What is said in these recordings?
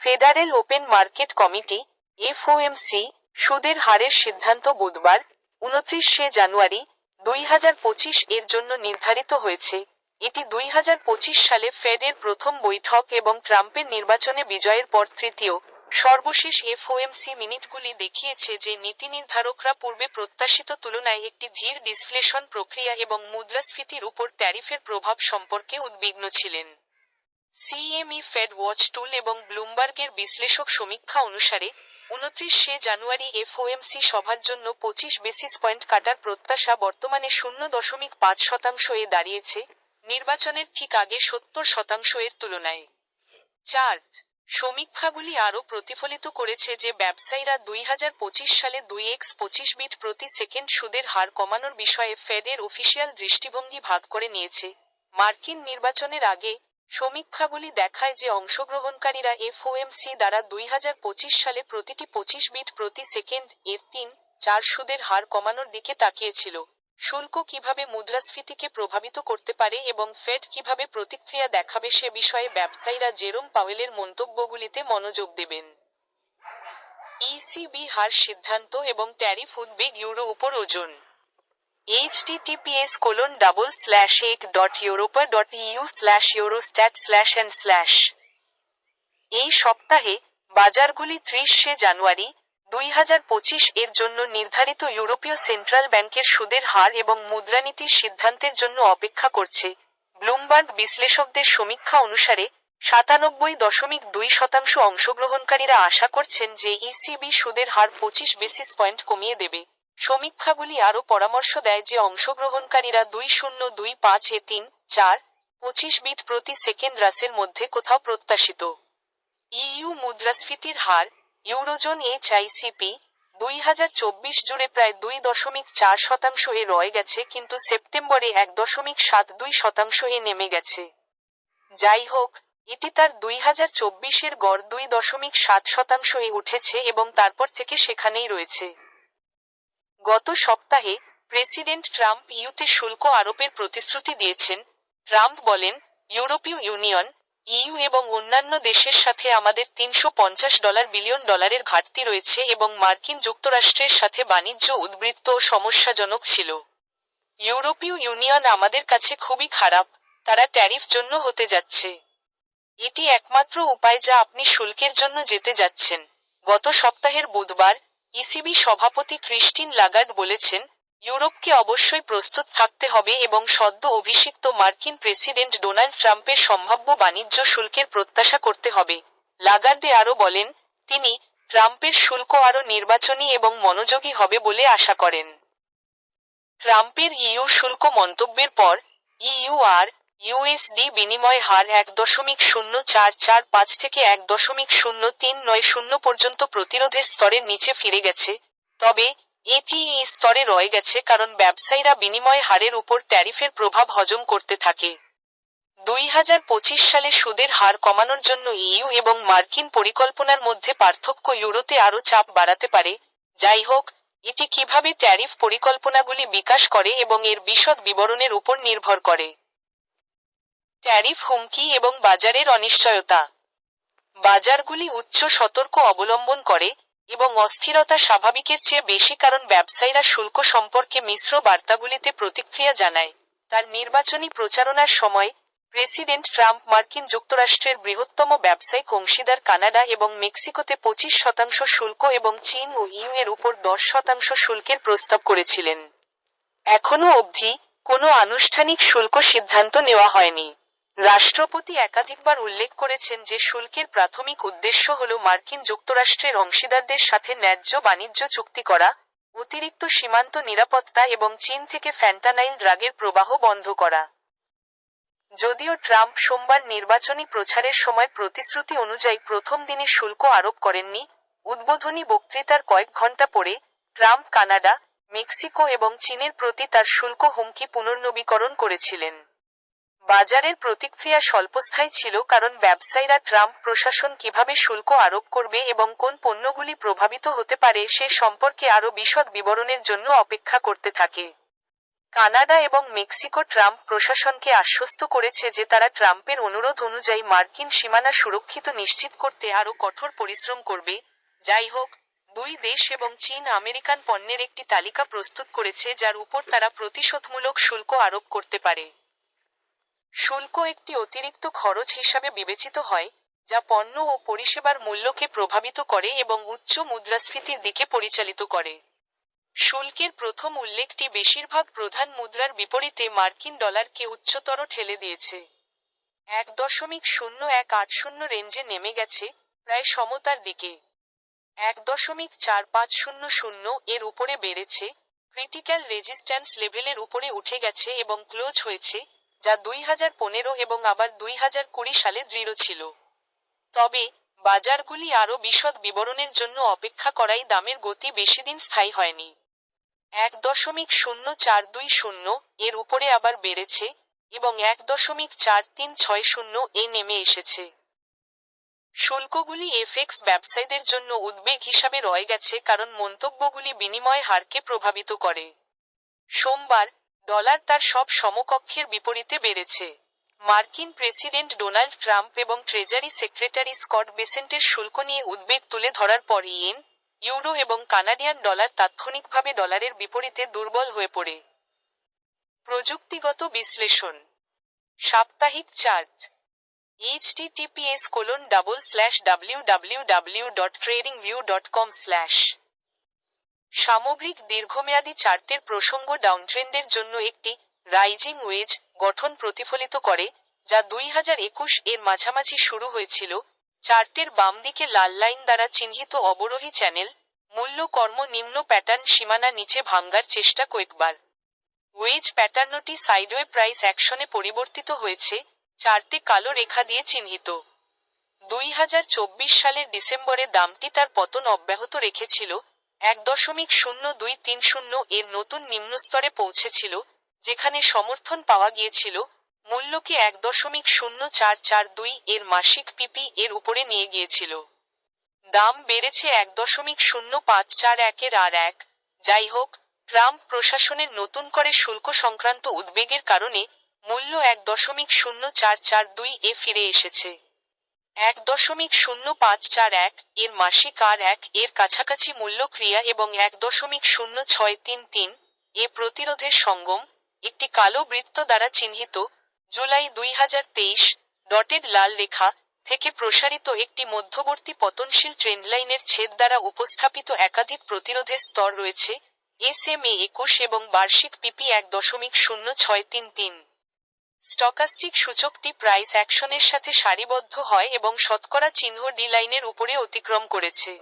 Federal Open Market Committee, FOMC, সুদের হারের সিদ্ধান্ত বুধবার, উনত্রিশে জানুয়ারি দুই হাজার পঁচিশ এর জন্য নির্ধারিত হয়েছে। এটি দুই হাজার পঁচিশ সালে ফেডের প্রথম বৈঠক এবং ট্রাম্পের নির্বাচনে বিজয়ের পর তৃতীয়। সর্বশেষ এফওএমসি মিনিটগুলি দেখিয়েছে যে নীতি নির্ধারকরা পূর্বে প্রত্যাশিত তুলনায় একটি ধীর ডিসফ্লেশন প্রক্রিয়া এবং মুদ্রাস্ফীতির উপর ট্যারিফের প্রভাব সম্পর্কে উদ্বিগ্ন ছিলেন। সিএমই ফেড ওয়াচ টুল এবং ব্লুমবার্গের বিশ্লেষক সমীক্ষা অনুসারে উনত্রিশে জানুয়ারি এফওএমসি সভার জন্য পঁচিশ বেসিস পয়েন্ট কাটার প্রত্যাশা বর্তমানে শূন্য দশমিক পাঁচ শতাংশ এ দাঁড়িয়েছে। নির্বাচনের ঠিক আগে সত্তর শতাংশ এর তুলনায়। চার্ট সমীক্ষাগুলি আরও প্রতিফলিত করেছে যে ব্যবসায়ীরা দুই হাজার পঁচিশ সালে দুই এক্স পঁচিশ বিট প্রতি সেকেন্ড সুদের হার কমানোর বিষয়ে ফেডের অফিসিয়াল দৃষ্টিভঙ্গি ভাগ করে নিয়েছে। মার্কিন নির্বাচনের আগে সমীক্ষাগুলি দেখায় যে অংশগ্রহণকারীরা এফওএমসি দ্বারা দুই হাজার পঁচিশ সালে প্রতিটি পঁচিশ বিট প্রতি সেকেন্ড এর তিন চার সুদের হার কমানোর দিকে তাকিয়েছিল। শুল্ক কীভাবে মুদ্রাস্ফীতিকে প্রভাবিত করতে পারে এবং ফেড কীভাবে প্রতিক্রিয়া দেখাবে সে বিষয়ে ব্যবসায়ীরা জেরোম পাওয়েলের মন্তব্যগুলিতে মনোযোগ দেবেন। ইসিবি হার সিদ্ধান্ত এবং ট্যারিফ উদ্বেগ ইউরো উপর ওজন। Https colon double slash এক dot europa dot EU slash Eurostat slash N slash এই সপ্তাহে বাজারগুলি ত্রিশে জানুয়ারি দুই হাজার পঁচিশ এর জন্য নির্ধারিত ইউরোপীয় সেন্ট্রাল ব্যাংকের সুদের হার এবং মুদ্রানীতির সিদ্ধান্তের জন্য অপেক্ষা করছে ব্লুমবার্গ বিশ্লেষকদের সমীক্ষা অনুসারে সাতানব্বই দশমিক দুই শতাংশ অংশগ্রহণকারীরা আশা করছেন যে ইসিবি সুদের হার পঁচিশ বেসিস পয়েন্ট কমিয়ে দেবে। সমীক্ষাগুলি আরও পরামর্শ দেয় যে অংশগ্রহণকারীরা দুই শূন্য দুই পাঁচ এ তিন চার পঁচিশ বিট প্রতি সেকেন্ড রাসের মধ্যে কোথাও প্রত্যাশিত। ইইউ মুদ্রাস্ফীতির হার, ইউরোজোন এইচআইসিপি দুই হাজার চব্বিশ জুড়ে প্রায় দুই দশমিক চার শতাংশ এ রয়ে গেছে, কিন্তু সেপ্টেম্বরে এক দশমিক সাত দুই শতাংশ এ নেমে গেছে। যাই হোক, এটি তার দুই হাজার চব্বিশের গড় দুই দশমিক সাত শতাংশ এ উঠেছে এবং তারপর থেকে সেখানেই রয়েছে। গত সপ্তাহে প্রেসিডেন্ট ট্রাম্প ইউতে শুল্ক আরোপের প্রতিশ্রুতি দিয়েছেন। ট্রাম্প বলেন, ইউরোপীয় ইউনিয়ন, ইইউ এবং অন্যান্য দেশের সাথে আমাদের তিনশো পঞ্চাশ ডলার বিলিয়ন ডলারের ঘাটতি রয়েছে এবং মার্কিন যুক্তরাষ্ট্রের সাথে বাণিজ্য উদ্বৃত্ত ও সমস্যাজনক ছিল। ইউরোপীয় ইউনিয়ন আমাদের কাছে খুবই খারাপ, তারা ট্যারিফ জন্য হতে যাচ্ছে। এটি একমাত্র উপায় যা আপনি শুল্কের জন্য যেতে যাচ্ছেন। গত সপ্তাহের বুধবার ইসিবি সভাপতি ক্রিস্টিন লাগার্ড বলেছেন, ইউরোপকে অবশ্যই প্রস্তুত থাকতে হবে এবং সদ্য অভিষিক্ত মার্কিন প্রেসিডেন্ট ডোনাল্ড ট্রাম্পের সম্ভাব্য বাণিজ্য শুল্কের প্রত্যাশা করতে হবে। লাগার্ডে আরও বলেন, তিনি ট্রাম্পের শুল্ক আরও নির্বাচনী এবং মনোযোগী হবে বলে আশা করেন। ট্রাম্পের ইইউ শুল্ক মন্তব্যের পর, ইইউ আর ইউএসডি বিনিময় হার এক দশমিক শূন্য চার চার পাঁচ থেকে এক দশমিক শূন্য তিন নয় শূন্য পর্যন্ত প্রতিরোধের স্তরের নিচে ফিরে গেছে। তবে এটি এই স্তরে রয়ে গেছে কারণ ব্যবসায়ীরা বিনিময় হারের উপর ট্যারিফের প্রভাব হজম করতে থাকে। দুই হাজার পঁচিশ সালে সুদের হার কমানোর জন্য ইইউ এবং মার্কিন পরিকল্পনার মধ্যে পার্থক্য ইউরোতে আরও চাপ বাড়াতে পারে। যাই হোক, এটি কীভাবে ট্যারিফ পরিকল্পনাগুলি বিকাশ করে এবং এর বিশদ বিবরণের উপর নির্ভর করে। ট্যারিফ হুমকি এবং বাজারের অনিশ্চয়তা। বাজারগুলি উচ্চ সতর্ক অবলম্বন করে এবং অস্থিরতা স্বাভাবিকের চেয়ে বেশি কারণ ব্যবসায়ীরা শুল্ক সম্পর্কে মিশ্র বার্তাগুলিতে প্রতিক্রিয়া জানায়। তার নির্বাচনী প্রচারণার সময় প্রেসিডেন্ট ট্রাম্প মার্কিন যুক্তরাষ্ট্রের বৃহত্তম ব্যবসায়িক অংশীদার কানাডা এবং মেক্সিকোতে পঁচিশ শতাংশ শুল্ক এবং চীন ও ইউ এর উপর দশ শতাংশ শুল্কের প্রস্তাব করেছিলেন। এখনও অবধি কোনো আনুষ্ঠানিক শুল্ক সিদ্ধান্ত নেওয়া হয়নি। রাষ্ট্রপতি একাধিকবার উল্লেখ করেছেন যে শুল্কের প্রাথমিক উদ্দেশ্য হল মার্কিন যুক্তরাষ্ট্রের অংশীদারদের সাথে ন্যায্য বাণিজ্য চুক্তি করা, অতিরিক্ত সীমান্ত নিরাপত্তা এবং চীন থেকে ফ্যান্টানাইল ড্রাগের প্রবাহ বন্ধ করা। যদিও ট্রাম্প সোমবার নির্বাচনী প্রচারের সময় প্রতিশ্রুতি অনুযায়ী প্রথম দিনে শুল্ক আরোপ করেননি, উদ্বোধনী বক্তৃতার কয়েক ঘণ্টা পরে ট্রাম্প কানাডা, মেক্সিকো এবং চীনের প্রতি তার শুল্ক হুমকি পুনর্নবীকরণ করেছিলেন। বাজারের প্রতিক্রিয়া স্বল্পস্থায়ী ছিল কারণ ব্যবসায়ীরা ট্রাম্প প্রশাসন কীভাবে শুল্ক আরোপ করবে এবং কোন পণ্যগুলি প্রভাবিত হতে পারে সে সম্পর্কে আরও বিশদ বিবরণের জন্য অপেক্ষা করতে থাকে। কানাডা এবং মেক্সিকো ট্রাম্প প্রশাসনকে আশ্বস্ত করেছে যে তারা ট্রাম্পের অনুরোধ অনুযায়ী মার্কিন সীমানা সুরক্ষিত নিশ্চিত করতে আরও কঠোর পরিশ্রম করবে। যাই হোক, দুই দেশ এবং চীন আমেরিকান পণ্যের একটি তালিকা প্রস্তুত করেছে যার উপর তারা প্রতিশোধমূলক শুল্ক আরোপ করতে পারে। শুল্ক একটি অতিরিক্ত খরচ হিসাবে বিবেচিত হয়, যা পণ্য ও পরিষেবার মূল্যকে প্রভাবিত করে এবং উচ্চ মুদ্রাস্ফীতির দিকে পরিচালিত করে। শুল্কের প্রথম উল্লেখটি বেশিরভাগ প্রধান মুদ্রার বিপরীতে মার্কিন ডলারকে উচ্চতর ঠেলে দিয়েছে। এক দশমিক শূন্য এক আট শূন্য রেঞ্জে নেমে গেছে প্রায় সমতার দিকে। এক দশমিক চার পাঁচ শূন্য শূন্য এর উপরে বেড়েছে, ক্রিটিক্যাল রেজিস্ট্যান্স লেভেলের উপরে উঠে গেছে এবং ক্লোজ হয়েছে যা দুই হাজার পনেরো এবং আবার দুই হাজার কুড়ি সালে দৃঢ় ছিল। তবে বাজারগুলি আরও বিশদ বিবরণের জন্য অপেক্ষা করাই দামের গতি বেশিদিন স্থায়ী হয়নি। এক দশমিক শূন্য চার দুই শূন্য এর উপরে আবার বেড়েছে এবং এক দশমিক চার তিন ছয় শূন্য এ নেমে এসেছে। শুল্কগুলি এফএক্স ব্যবসায়ীদের জন্য উদ্বেগ হিসাবে রয়ে গেছে কারণ মন্তব্যগুলি বিনিময় হারকে প্রভাবিত করে। সোমবার ডলার তার সব সমকক্ষের বিপরীতে বেড়েছে। মার্কিন প্রেসিডেন্ট ডোনাল্ড ট্রাম্প এবং ট্রেজারি সেক্রেটারি স্কট বেসেন্টের শুল্ক নিয়ে উদ্বেগ তুলে ধরার পর ইয়েন, ইউরো এবং কানাডিয়ান ডলার তাৎক্ষণিকভাবে ডলারের বিপরীতে দুর্বল হয়ে পড়ে। প্রযুক্তিগত বিশ্লেষণ। সাপ্তাহিক chart. https colon double slash W W সামগ্রিক দীর্ঘমেয়াদী চার্টের প্রসঙ্গ ডাউনট্রেন্ডের জন্য একটি রাইজিং ওয়েজ গঠন প্রতিফলিত করে, যা দুই হাজার একুশ এর মাঝামাঝি শুরু হয়েছিল। চার্টের বাম দিকে লাল লাইন দ্বারা চিহ্নিত অবরোহী চ্যানেল মূল্য কর্ম নিম্ন প্যাটার্ন সীমানা নিচে ভাঙ্গার চেষ্টা কয়েকবার। ওয়েজ প্যাটার্নটি সাইডওয়ে প্রাইস অ্যাকশনে পরিবর্তিত হয়েছে, চারটি কালো রেখা দিয়ে চিহ্নিত। দুই হাজার চব্বিশ সালের ডিসেম্বরে দামটি তার পতন অব্যাহত রেখেছিল এক দশমিক শূন্য দুই তিন শূন্য এর নতুন নিম্নস্তরে পৌঁছেছিল, যেখানে সমর্থন পাওয়া গিয়েছিল, মূল্যকে এক দশমিক শূন্য চার চার দুই এর মাসিক পিপি এর উপরে নিয়ে গিয়েছিল। দাম বেড়েছে এক দশমিক শূন্য পাঁচ চার একের আর এক। যাই হোক, ট্রাম্প প্রশাসনের নতুন করে শুল্ক সংক্রান্ত উদ্বেগের কারণে মূল্য এক দশমিক শূন্য চার চার দুই এ ফিরে এসেছে। এক দশমিক শূন্য পাঁচ চার এক এর মাসিক আর এক এর কাছাকাছি মূল্য ক্রিয়া এবং এক দশমিক শূন্য ছয় তিন তিন এ প্রতিরোধের সঙ্গম একটি কালো বৃত্ত দ্বারা চিহ্নিত জুলাই দুই হাজার তেইশ ডটেড লাল রেখা থেকে প্রসারিত একটি মধ্যবর্তী পতনশীল ট্রেন্ডলাইনের ছেদ দ্বারা উপস্থাপিত একাধিক প্রতিরোধের স্তর রয়েছে এস এম এ একুশ এবং বার্ষিক পিপি এক দশমিক শূন্য ছয় তিন তিন। স্টকাস্টিক সূচকটি প্রাইস অ্যাকশনের সাথে সারিবদ্ধ হয় এবং শতকরা চিহ্ন ডি লাইনের উপরে অতিক্রম করেছে।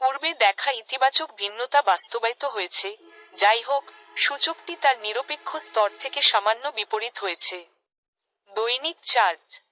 পূর্বে দেখা ইতিবাচক ভিন্নতা বাস্তবায়িত হয়েছে, যাই হোক, সূচকটি তার নিরপেক্ষ স্তর থেকে সামান্য বিপরীত হয়েছে। দৈনিক চার্ট